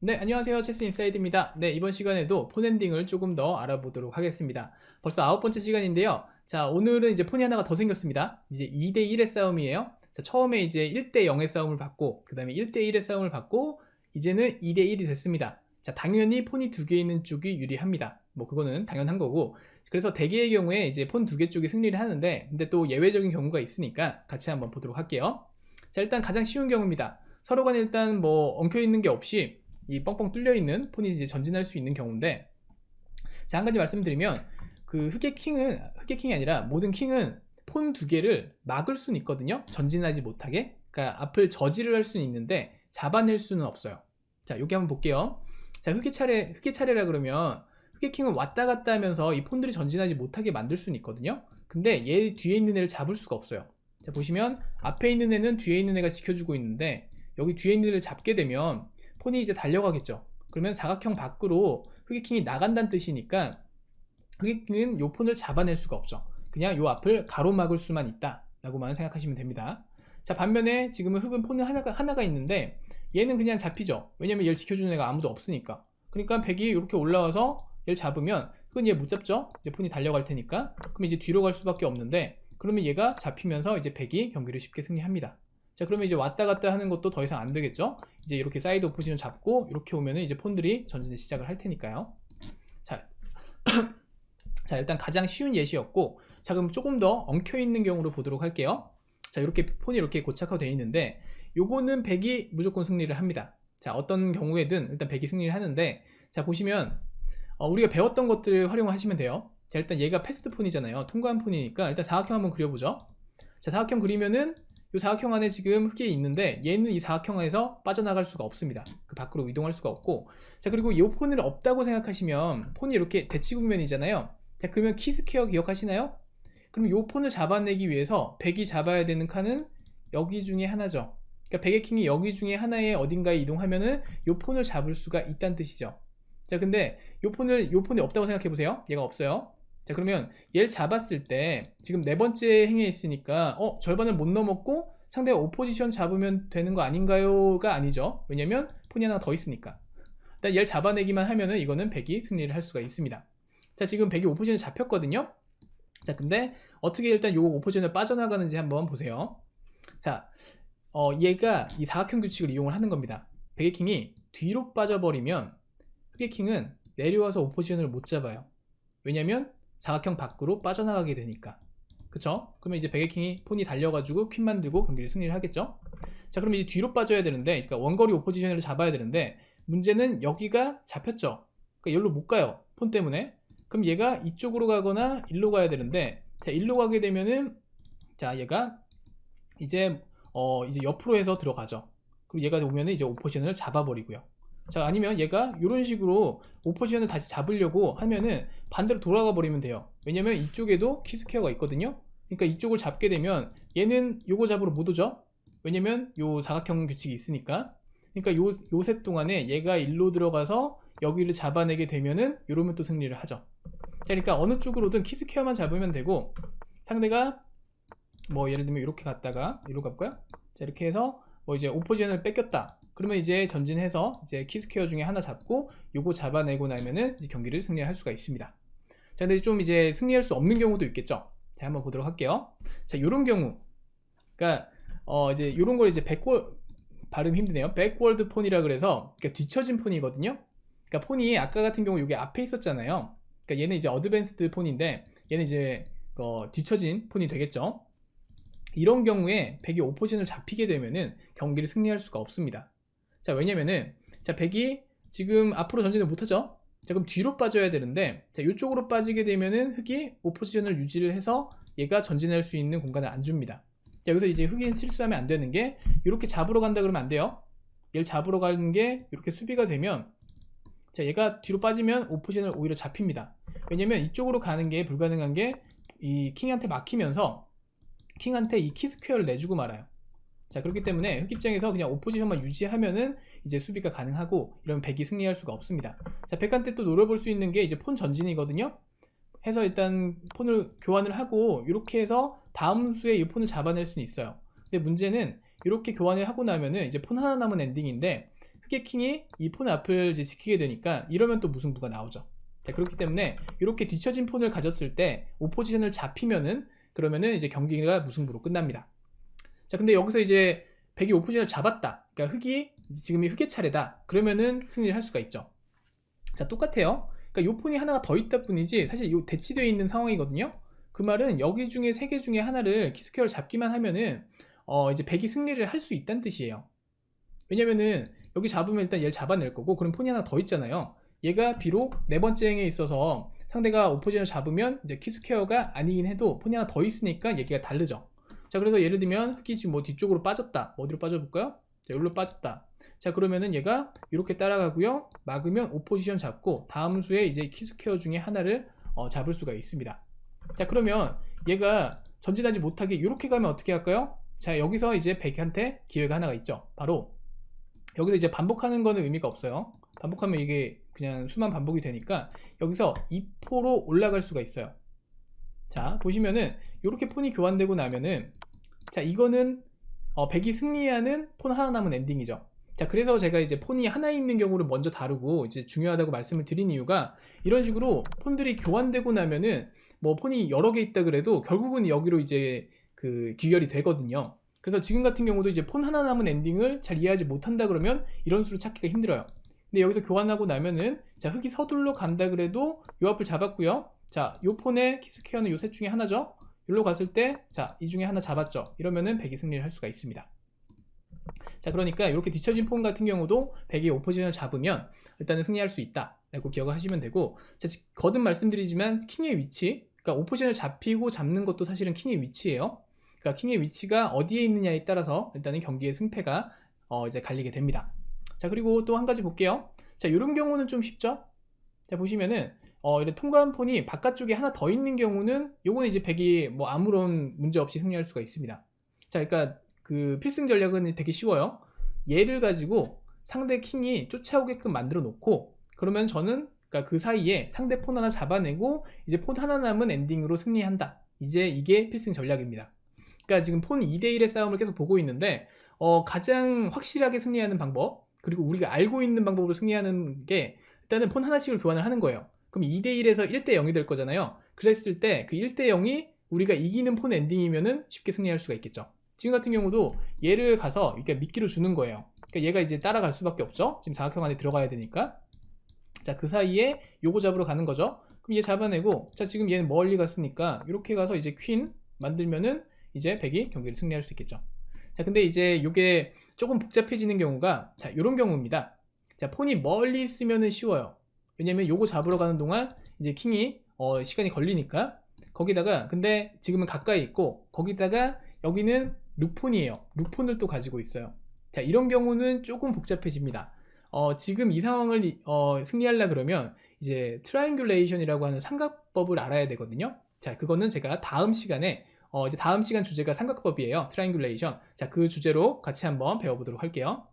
네, 안녕하세요. 체스 인사이드입니다. 네, 이번 시간에도 폰 엔딩을 조금 더 알아보도록 하겠습니다. 벌써 아홉 번째 시간인데요. 자, 오늘은 이제 폰이 하나가 더 생겼습니다. 이제 2대1의 싸움이에요. 자, 처음에 이제 1대0의 싸움을 받고, 그 다음에 1대1의 싸움을 받고, 이제는 2대1이 됐습니다. 자, 당연히 폰이 두 개 있는 쪽이 유리합니다. 뭐, 그거는 당연한 거고. 그래서 대개의 경우에 이제 폰 두 개 쪽이 승리를 하는데, 근데 또 예외적인 경우가 있으니까 같이 한번 보도록 할게요. 자, 일단 가장 쉬운 경우입니다. 서로 간에 일단 뭐 엉켜 있는 게 없이 이 뻥뻥 뚫려 있는 폰이 이제 전진할 수 있는 경우인데 자 한 가지 말씀드리면 그 흑의 킹은 흑의 킹이 아니라 모든 킹은 폰 두 개를 막을 수는 있거든요. 전진하지 못하게. 그러니까 앞을 저지를 할 수는 있는데 잡아낼 수는 없어요. 자 여기 한번 볼게요. 자 흑의 차례 흑의 차례라 그러면 흑의 킹은 왔다 갔다 하면서 이 폰들이 전진하지 못하게 만들 수는 있거든요. 근데 얘 뒤에 있는 애를 잡을 수가 없어요. 자 보시면 앞에 있는 애는 뒤에 있는 애가 지켜주고 있는데 여기 뒤에 있는 애를 잡게 되면 폰이 이제 달려가겠죠. 그러면 사각형 밖으로 흑의킹이 나간다는 뜻이니까 흑의킹은 요 폰을 잡아낼 수가 없죠. 그냥 요 앞을 가로막을 수만 있다 라고만 생각하시면 됩니다. 자 반면에 지금은 흑은 폰은 하나가, 하나가 있는데 얘는 그냥 잡히죠. 왜냐면 얘를 지켜주는 애가 아무도 없으니까. 그러니까 백이 이렇게 올라와서 얘를 잡으면 흑은 얘 못 잡죠. 이제 폰이 달려갈 테니까. 그럼 이제 뒤로 갈 수밖에 없는데 그러면 얘가 잡히면서 이제 백이 경기를 쉽게 승리합니다. 자 그러면 이제 왔다 갔다 하는 것도 더 이상 안 되겠죠? 이제 이렇게 사이드 오포지션 잡고 이렇게 오면은 이제 폰들이 전진을 시작을 할 테니까요. 자, 자 일단 가장 쉬운 예시였고 자 그럼 조금 더 엉켜 있는 경우로 보도록 할게요. 자 이렇게 폰이 이렇게 고착화되어 있는데 요거는 100이 무조건 승리를 합니다. 자 어떤 경우에든 일단 100이 승리를 하는데 자 보시면 어, 우리가 배웠던 것들을 활용하시면 돼요. 자 일단 얘가 패스트 폰이잖아요. 통과한 폰이니까 일단 사각형 한번 그려보죠. 자 사각형 그리면은 이 사각형 안에 지금 흑이 있는데 얘는 이 사각형 안에서 빠져나갈 수가 없습니다. 그 밖으로 이동할 수가 없고 자 그리고 이 폰을 없다고 생각하시면 폰이 이렇게 대치 국면이잖아요. 자 그러면 키스케어 기억하시나요? 그럼 이 폰을 잡아내기 위해서 백이 잡아야 되는 칸은 여기 중에 하나죠. 그러니까 백의 킹이 여기 중에 하나에 어딘가에 이동하면은 이 폰을 잡을 수가 있다는 뜻이죠. 자 근데 이 폰을 이 폰이 없다고 생각해 보세요. 얘가 없어요. 자 그러면 얘를 잡았을 때 지금 네 번째 행위에 있으니까 어 절반을 못 넘었고 상대가 오포지션 잡으면 되는 거 아닌가요가 아니죠. 왜냐면 폰이 하나 더 있으니까. 일단 얘를 잡아내기만 하면은 이거는 100이 승리를 할 수가 있습니다. 자 지금 100이 오포지션 잡혔거든요. 자 근데 어떻게 일단 요 오포지션을 빠져나가는지 한번 보세요. 자 어, 얘가 이 사각형 규칙을 이용을 하는 겁니다. 베개킹이 뒤로 빠져버리면 흑개킹은 내려와서 오포지션을 못 잡아요. 왜냐면 사각형 밖으로 빠져나가게 되니까. 그쵸? 그러면 이제 베개킹이 폰이 달려가지고 퀸 만들고 경기를 승리를 하겠죠? 자 그러면 이제 뒤로 빠져야 되는데 그러니까 원거리 오포지션을 잡아야 되는데 문제는 여기가 잡혔죠? 그러니까 여기로 못 가요 폰 때문에. 그럼 얘가 이쪽으로 가거나 일로 가야 되는데 자 일로 가게 되면은 자 얘가 이제 어 이제 옆으로 해서 들어가죠. 그리고 얘가 오면은 이제 오포지션을 잡아버리고요 자 아니면 얘가 이런 식으로 오포지션을 다시 잡으려고 하면은 반대로 돌아가 버리면 돼요. 왜냐면 이쪽에도 키스케어가 있거든요. 그러니까 이쪽을 잡게 되면 얘는 요거 잡으러 못 오죠? 왜냐면 요 사각형 규칙이 있으니까. 그러니까 요, 요새 동안에 얘가 일로 들어가서 여기를 잡아내게 되면은 이러면 또 승리를 하죠. 자 그러니까 어느 쪽으로든 키스케어만 잡으면 되고 상대가 뭐 예를 들면 이렇게 갔다가 이리로 갈까요 자 이렇게 해서 뭐 이제 오포지션을 뺏겼다 그러면 이제 전진해서 이제 키스케어 중에 하나 잡고 요거 잡아내고 나면은 경기를 승리할 수가 있습니다. 자, 근데 좀 이제 승리할 수 없는 경우도 있겠죠. 자, 한번 보도록 할게요. 자, 요런 경우. 그러니까 어 이제 요런 걸 이제 백월 발음 힘드네요. 백월드 폰이라 그래서 그러니까 뒤처진 폰이거든요. 그러니까 폰이 아까 같은 경우 여기 앞에 있었잖아요. 그러니까 얘는 이제 어드밴스드 폰인데 얘는 이제 어, 뒤처진 폰이 되겠죠. 이런 경우에 백이 오포지션을 잡히게 되면은 경기를 승리할 수가 없습니다. 자 왜냐면은 자 백이 지금 앞으로 전진을 못하죠? 자 그럼 뒤로 빠져야 되는데 자 이쪽으로 빠지게 되면은 흑이 오포지션을 유지를 해서 얘가 전진할 수 있는 공간을 안 줍니다. 자, 여기서 이제 흑이 실수하면 안 되는 게 이렇게 잡으러 간다 그러면 안 돼요. 얘를 잡으러 가는 게 이렇게 수비가 되면 자 얘가 뒤로 빠지면 오포지션을 오히려 잡힙니다. 왜냐면 이쪽으로 가는 게 불가능한 게 이 킹한테 막히면서 킹한테 이 키스퀘어를 내주고 말아요 자 그렇기 때문에 흑 입장에서 그냥 오포지션만 유지하면은 이제 수비가 가능하고 이러면 백이 승리할 수가 없습니다 자 백한테 또 노려볼 수 있는 게 이제 폰 전진이거든요 해서 일단 폰을 교환을 하고 이렇게 해서 다음 수에 이 폰을 잡아낼 수는 있어요 근데 문제는 이렇게 교환을 하고 나면은 이제 폰 하나 남은 엔딩인데 흑의 킹이 이 폰 앞을 이제 지키게 되니까 이러면 또 무승부가 나오죠. 자, 그렇기 때문에 이렇게 뒤처진 폰을 가졌을 때 오포지션을 잡히면은 그러면은 이제 경기가 무승부로 끝납니다. 자, 근데 여기서 이제 백이 오포지션을 잡았다. 그러니까 흑이 지금이 흑의 차례다. 그러면은 승리를 할 수가 있죠. 자, 똑같아요. 그러니까 요 폰이 하나가 더 있다 뿐이지 사실 요 대치되어 있는 상황이거든요. 그 말은 여기 중에 세 개 중에 하나를 키스퀘어를 잡기만 하면은 어 이제 백이 승리를 할 수 있다는 뜻이에요. 왜냐면은 여기 잡으면 일단 얘를 잡아낼 거고 그럼 폰이 하나 더 있잖아요. 얘가 비록 네 번째 행에 있어서 상대가 오포지션을 잡으면 이제 키스퀘어가 아니긴 해도 폰이 하나 더 있으니까 얘기가 다르죠. 자 그래서 예를 들면 흑이 지금 뭐 뒤쪽으로 빠졌다. 뭐 어디로 빠져볼까요? 자 여기로 빠졌다. 자 그러면은 얘가 이렇게 따라가고요. 막으면 오포지션 잡고 다음 수에 이제 키스퀘어 중에 하나를 어, 잡을 수가 있습니다. 자 그러면 얘가 전진하지 못하게 이렇게 가면 어떻게 할까요? 자 여기서 이제 백한테 기회가 하나가 있죠. 바로 여기서 이제 반복하는 거는 의미가 없어요. 반복하면 이게 그냥 수만 반복이 되니까 여기서 2포로 올라갈 수가 있어요. 자 보시면은 이렇게 폰이 교환되고 나면은 자 이거는 어, 백이 승리하는 폰 하나 남은 엔딩이죠. 자 그래서 제가 이제 폰이 하나 있는 경우를 먼저 다루고 이제 중요하다고 말씀을 드린 이유가 이런 식으로 폰들이 교환되고 나면은 뭐 폰이 여러 개 있다 그래도 결국은 여기로 이제 그 귀결이 되거든요. 그래서 지금 같은 경우도 이제 폰 하나 남은 엔딩을 잘 이해하지 못한다 그러면 이런 수를 찾기가 힘들어요. 근데 여기서 교환하고 나면은 자 흑이 서둘러 간다 그래도 요 앞을 잡았고요. 자 요 폰의 키스퀘어는 요 셋 중에 하나죠. 여기로 갔을 때 자 이 중에 하나 잡았죠. 이러면은 백이 승리를 할 수가 있습니다. 자 그러니까 이렇게 뒤처진 폰 같은 경우도 백이 오포지션을 잡으면 일단은 승리할 수 있다 라고 기억을 하시면 되고 자, 거듭 말씀드리지만 킹의 위치 그러니까 오포지션을 잡히고 잡는 것도 사실은 킹의 위치예요 그러니까 킹의 위치가 어디에 있느냐에 따라서 일단은 경기의 승패가 어, 이제 갈리게 됩니다 자 그리고 또 한 가지 볼게요 자 이런 경우는 좀 쉽죠 자 보시면은 어, 이런 통과한 폰이 바깥쪽에 하나 더 있는 경우는 요거는 이제 백이 뭐 아무런 문제 없이 승리할 수가 있습니다 자 그러니까 그 필승 전략은 되게 쉬워요. 얘를 가지고 상대 킹이 쫓아오게끔 만들어 놓고 그러면 저는 그러니까 그 사이에 상대 폰 하나 잡아내고 이제 폰 하나 남은 엔딩으로 승리한다. 이제 이게 필승 전략입니다. 그러니까 지금 폰 2대 1의 싸움을 계속 보고 있는데 어, 가장 확실하게 승리하는 방법 그리고 우리가 알고 있는 방법으로 승리하는 게 일단은 폰 하나씩을 교환을 하는 거예요. 그럼 2대1에서 1대 0이 될 거잖아요. 그랬을 때 그 1대 0이 우리가 이기는 폰 엔딩이면은 쉽게 승리할 수가 있겠죠. 지금 같은 경우도 얘를 가서 이렇게 미끼로 주는 거예요. 그러니까 얘가 이제 따라갈 수밖에 없죠. 지금 사각형 안에 들어가야 되니까. 자, 그 사이에 요거 잡으러 가는 거죠. 그럼 얘 잡아내고, 자, 지금 얘는 멀리 갔으니까 이렇게 가서 이제 퀸 만들면은 이제 백이 경기를 승리할 수 있겠죠. 자, 근데 이제 요게 조금 복잡해지는 경우가 자, 요런 경우입니다. 자, 폰이 멀리 있으면은 쉬워요. 왜냐면 요거 잡으러 가는 동안 이제 킹이 어, 시간이 걸리니까 거기다가 근데 지금은 가까이 있고 거기다가 여기는 룩폰이에요. 룩폰을 또 가지고 있어요. 자, 이런 경우는 조금 복잡해집니다. 어, 지금 이 상황을 어, 승리하려 그러면 이제 트라이앵귤레이션이라고 하는 삼각법을 알아야 되거든요. 자, 그거는 제가 다음 시간에 어, 이제 다음 시간 주제가 삼각법이에요. 트라이앵귤레이션. 자, 그 주제로 같이 한번 배워보도록 할게요.